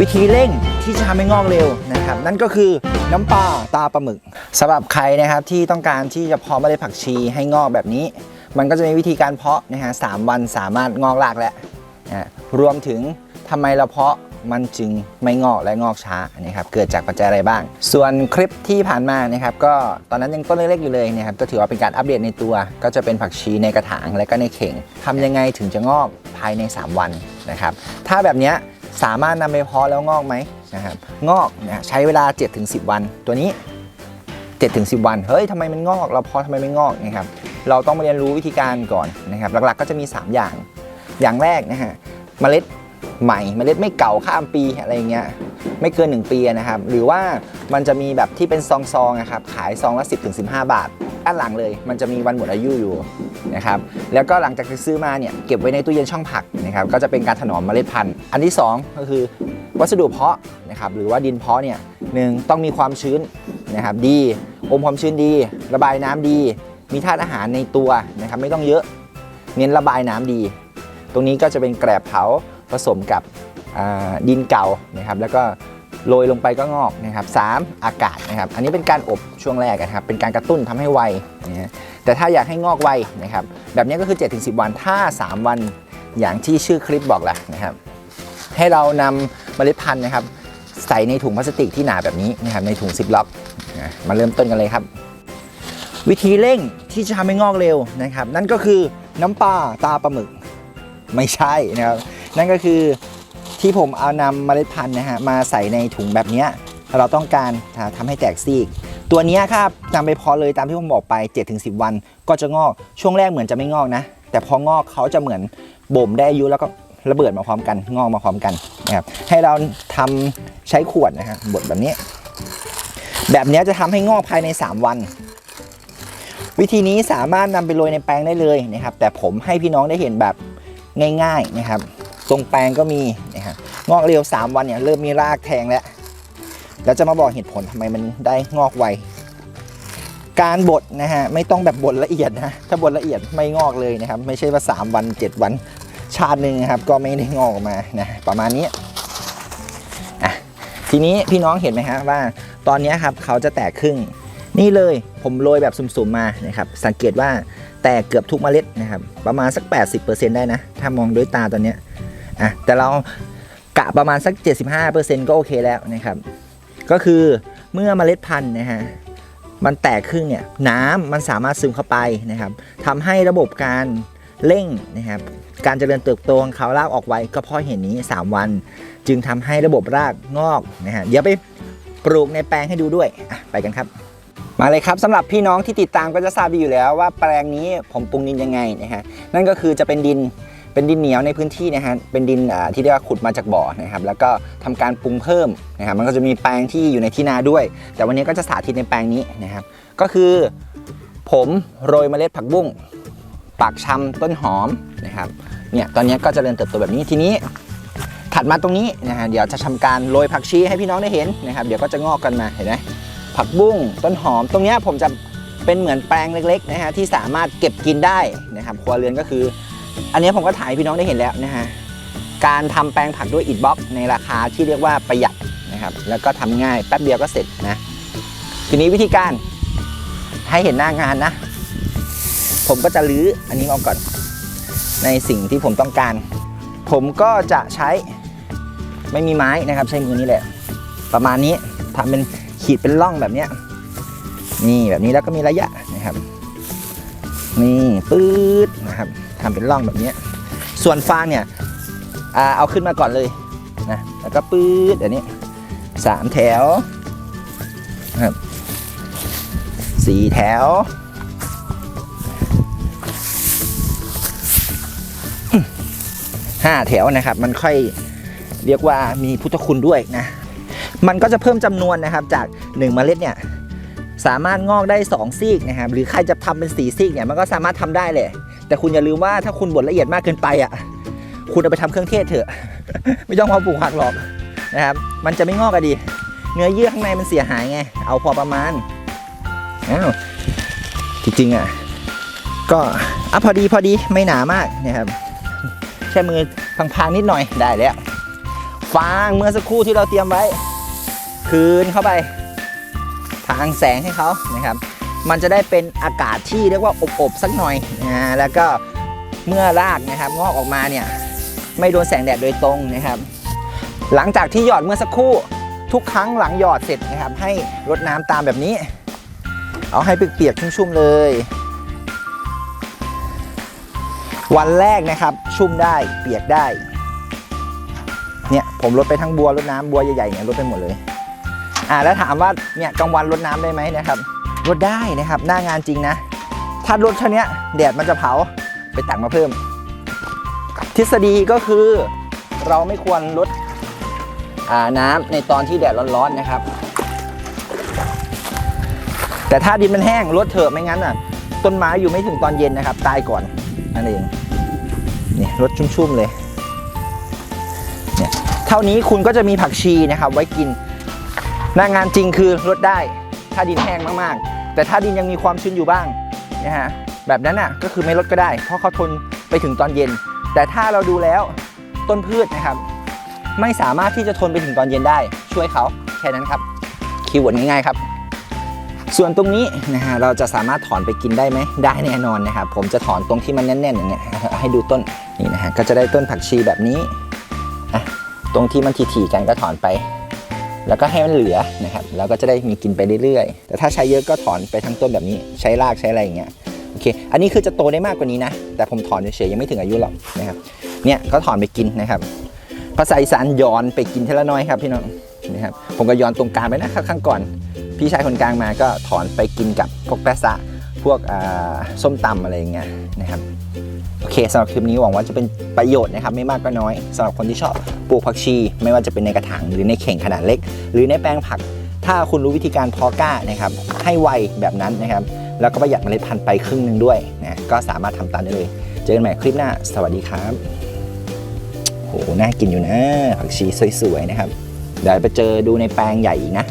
วิธีเร่งที่จะทำให้งอกเร็วนะครับ นั่นก็คือน้ำปลาตาปลาหมึกสำหรับใครนะครับที่ต้องการที่จะเพาะเมล็ดผักชีให้งอกแบบนี้ มันก็จะมีวิธีการเพาะนะฮะสามวันสามารถงอกรากแล้วนะรวมถึงทำไมเราเพาะมันจึงไม่งอกและงอกช้านะครับเกิดจากปัจจัยอะไรบ้าง ส่วนคลิปที่ผ่านมานะครับก็ตอนนั้นยังต้นเล็กๆอยู่เลยนะครับก็ถือว่าเป็นการอัปเดตในตัว ก็จะเป็นผักชีในกระถางและก็ในเข่งทำยังไงถึงจะงอกภายใน 3 วันนะครับถ้าแบบเนี้ย สามารถนำไปเพาะแล้วงอกไหมนะครับงอกนะใช้เวลา 7-10 วัน ตัวนี้ 7-10 วันเฮ้ยทำไมมันงอก เราเพาะทำไมไม่งอกนะครับเราต้องมาเรียนรู้วิธีการก่อนนะครับหลักๆก็จะมี 3 อย่าง อย่างแรกนะฮะเมล็ดใหม่เมล็ดไม่เก่าข้ามปีอะไรเงี้ยไม่เกิน 1 ปีนะครับ หรือว่า มันจะมีแบบที่เป็นซองๆนะครับขายซองละ 10-15 บาทด้านหลังเลย มันจะมีวันหมดอายุอยู่นะครับแล้วก็หลังจากที่ซื้อมาเนี่ยเก็บไว้ในตู้เย็นช่องผักนะครับก็จะเป็นการถนอมเมล็ดพันธุ์ อันที่ 2 ก็คือวัสดุเพาะนะครับหรือว่าดินเพาะเนี่ยหนึ่งต้องมีความชื้นนะครับดีอมความชื้นดี ระบายน้ำดี มีธาตุอาหารในตัวนะครับไม่ต้องเยอะ เน้นระบายน้ำดี ตรงนี้ก็จะเป็นแกลบเผาผสมกับดินเก่านะครับแล้วก็ โรยลงไปก็งอกนะครับสามอากาศนะครับ อันนี้เป็นการอบช่วงแรกนะครับ เป็นการกระตุ้นทำให้ไวนะแต่ถ้าอยากให้งอกไวนะครับ แบบนี้ก็คือ 7-10 วัน ถ้า 3 วันอย่างที่ชื่อคลิปบอกแหละนะครับ ให้เรานำเมล็ดพันธุ์นะครับ ใส่ในถุงพลาสติกที่หนาแบบนี้นะครับ ในถุงซิปล็อกนะมาเริ่มต้นกันเลยครับ วิธีเร่งที่จะทำให้งอกเร็วนะครับ นั่นก็คือน้ำปลาตาปลาหมึกไม่ใช่นะครับ นั่นก็คือ ที่ผมเอานำเมล็ดพันธุ์นะฮะมาใส่ในถุงแบบนี้เราต้องการทำให้แตกซีก ตัวนี้ครับนำไปพอเลยตามที่ผมบอกไป 7-10 วัน ก็จะงอกช่วงแรกเหมือนจะไม่งอกนะ แต่พองอกเขาจะเหมือนบ่มได้อายุแล้วก็ระเบิดมาพร้อมกันงอกมาพร้อมกันนะครับให้เราทำใช้ขวดนะฮะบดแบบนี้ แบบนี้จะทำให้งอกภายใน 3 วัน วิธีนี้สามารถนำไปโรยในแปลงได้เลยนะครับ แต่ผมให้พี่น้องได้เห็นแบบง่าย ๆนะครับ ตรงแปลงก็มี งอกเร็ว 3 วันเนี่ยเริ่มมีรากแทงแล้วแล้วจะมาบอกเหตุผลทำไมมันได้งอกไว การบดนะฮะไม่ต้องแบบบดละเอียดนะถ้าบดละเอียดไม่งอกเลยนะครับ ไม่ใช่ว่า 3 วัน 7 วันชาติหนึ่งนะครับ ก็ไม่ได้งอกออกมานะประมาณนี้อะทีนี้พี่น้องเห็นไหมฮะว่าตอนนี้ครับเขาจะแตกครึ่งนี่เลยผมโรยแบบสุ่มๆมานะครับสังเกตว่าแตกเกือบทุกเมล็ดนะครับประมาณสัก 80%ได้นะ ถ้ามองด้วยตาตอนนี้อะแต่เรา กะประมาณสัก 75%ก็โอเคแล้วนะครับ ก็คือเมื่อเมล็ดพันธุ์นะฮะมันแตกครึ่งเนี่ยน้ำมันสามารถซึมเข้าไปนะครับทำให้ระบบการเร่งนะครับการเจริญเติบโตของเขารากออกไวก็เพราะเห็นนี้ 3 วัน จึงทำให้ระบบรากงอกนะฮะเดี๋ยวไปปลูกในแปลงให้ดูด้วยไปกันครับ มาเลยครับสำหรับพี่น้องที่ติดตามก็จะทราบดีอยู่แล้วว่าแปลงนี้ผมปรุงดินยังไงนะฮะนั่นก็คือจะเป็นดิน เป็นดินเหนียวในพื้นที่นะฮะเป็นดินที่เรียกว่าขุดมาจากบ่อนะครับแล้วก็ทำการปรุงเพิ่มนะครับมันก็จะมีแปลงที่อยู่ในที่นาด้วย แต่วันนี้ก็จะสาธิตในแปลงนี้นะครับ ก็คือ ผมโรยเมล็ดผักบุ้งปากชำต้นหอมนะครับเนี่ยตอนนี้ก็เจริญเติบโตแบบนี้ทีนี้ ถัดมาตรงนี้นะฮะเดี๋ยวจะทำการโรยผักชีให้พี่น้องได้เห็นนะครับเดี๋ยวก็จะงอกกันมาเห็นไหมผักบุ้งต้นหอม ตรงนี้ผมจะเป็นเหมือนแปลงเล็กๆนะฮะที่สามารถเก็บกินได้นะครับครัวเรือนก็คือ อันนี้ผมก็ถ่ายพี่น้องได้เห็นแล้วนะฮะการทำแปลงผักด้วยอิฐบล็อกในราคาที่เรียกว่าประหยัดนะครับ แล้วก็ทำง่ายแป๊บเดียวก็เสร็จนะ ทีนี้วิธีการให้เห็นหน้างานนะ ผมก็จะรื้ออันนี้ออกก่อน ในสิ่งที่ผมต้องการ ผมก็จะใช้ไม่มีไม้นะครับ ใช้มือนี้แหละ ประมาณนี้ทำเป็นขีดเป็นร่องแบบเนี้ยนี่แบบนี้แล้วก็มีระยะนะครับ นี่ปื๊ดนะครับ ทำเป็นร่องแบบนี้ ส่วนฟางเนี่ยอเอาขึ้นมาก่อนเลยนะแล้วก็ปื๊ดอันนี้สามแถวนะครับสี่แถวห้าแถวนะครับ มันค่อยเรียกว่ามีพุทธคุณด้วยนะ มันก็จะเพิ่มจำนวนนะครับจาก1เมล็ดเนี่ยสามารถงอกได้ 2 ซีกนะครับ หรือใครจะทำเป็นสีซีกเนี่ยมันก็สามารถทำได้เลย แต่คุณอย่าลืมว่าถ้าคุณบดละเอียดมากเกินไปอะ คุณเอาไปทำเครื่องเทศเถอะ ไม่ต้องมาปลูกผักหรอกนะครับ มันจะไม่งอกอะดี เนื้อเยื่อข้างในมันเสียหายไง เอาพอประมาณอ้าวจริงๆอะ ก็อะพอดีพอดีไม่หนามากนะครับแค่มือพังๆนิดหน่อยได้แล้วฟางเมื่อสักครู่ที่เราเตรียมไว้ คืนเข้าไปทางแสงให้เขานะครับ มันจะได้เป็นอากาศที่เรียกว่าอบๆสักหน่อยนะแล้วก็เมื่อรากนะครับงอกออกมาเนี่ยไม่โดนแสงแดดโดยตรงนะครับ หลังจากที่หยอดเมื่อสักครู่ทุกครั้งหลังหยอดเสร็จนะครับ ให้รดน้ำตามแบบนี้ เอาให้เปียกๆชุ่มๆเลย วันแรกนะครับชุ่มได้เปียกได้เนี่ยผมลดไปทั้งบัวรดน้ำบัวใหญ่ๆเนี่ยลดไปหมดเลย อ่าแล้วถามว่าเนี่ยกลางวันรดน้ำได้ไหมนะครับ รดได้นะครับ หน้างานจริงนะ ถ้ารดเท่านี้แดดมันจะเผาไปตักมาเพิ่ม ทฤษฎีก็คือเราไม่ควรลดน้ำในตอนที่แดดร้อนๆนะครับ แต่ถ้าดินมันแห้งลดเถอะไม่งั้นอะต้นไม้อยู่ไม่ถึงตอนเย็นนะครับ ตายก่อนนั่นเองนี่รดชุ่มๆเลยเนี่ยเท่านี้คุณก็จะมีผักชีนะครับ ไว้กินหน้างานจริงคือลดได้ ถ้าดินแห้งมากๆ แต่ถ้าดินยังมีความชื้นอยู่บ้างนะฮะแบบนั้นอะก็คือไม่ลดก็ได้ เพราะเขาทนไปถึงตอนเย็น แต่ถ้าเราดูแล้วต้นพืชนะครับ ไม่สามารถที่จะทนไปถึงตอนเย็นได้ ช่วยเขาแค่นั้นครับคีย์เวิร์ดง่ายๆครับ ส่วนตรงนี้นะฮะเราจะสามารถถอนไปกินได้ไหมได้แน่นอนนะครับผมจะถอนตรงที่มันแน่นๆอย่างเงี้ยให้ดูต้นนี่นะฮะก็จะได้ต้นผักชีแบบนี้อะตรงที่มันถี่ๆกันก็ถอนไป แล้วก็ให้มันเหลือนะครับแล้วก็จะได้มีกินไปเรื่อยๆ แต่ถ้าใช้เยอะก็ถอนไปทั้งต้นแบบนี้ ใช้รากใช้อะไรอย่างเงี้ยโอเค อันนี้คือจะโตได้มากกว่านี้นะ แต่ผมถอนเฉยๆยังไม่ถึงอายุหรอกนะครับเนี่ยก็ถอนไปกินนะครับภาษาอีสานย้อนไปกินเทละน้อยครับพี่น้องนะครับผมก็ย้อนตรงกลางไปนะครับข้างก่อน พี่ชายคนกลางมาก็ถอนไปกินกับพวกแปะซะ พวกส้มตำอะไรอย่างเงี้ยนะครับโอเคสำหรับคลิปนี้หวังว่าจะเป็นประโยชน์นะครับไม่มากก็น้อยสำหรับคนที่ชอบปลูกผักชี ไม่ว่าจะเป็นในกระถางหรือในเข่งขนาดเล็ก หรือในแปลงผัก ถ้าคุณรู้วิธีการเพาะกล้านะครับให้ไวแบบนั้นนะครับแล้วก็ประหยัดเมล็ดพันธุ์ไปครึ่งหนึ่งด้วยนะก็สามารถทำตามได้เลย เจอกันใหม่คลิปหน้า สวัสดีครับโหน่ากินอยู่นะผักชีสวยๆนะครับเดี๋ยวไปเจอดูในแปลงใหญ่อีกนะ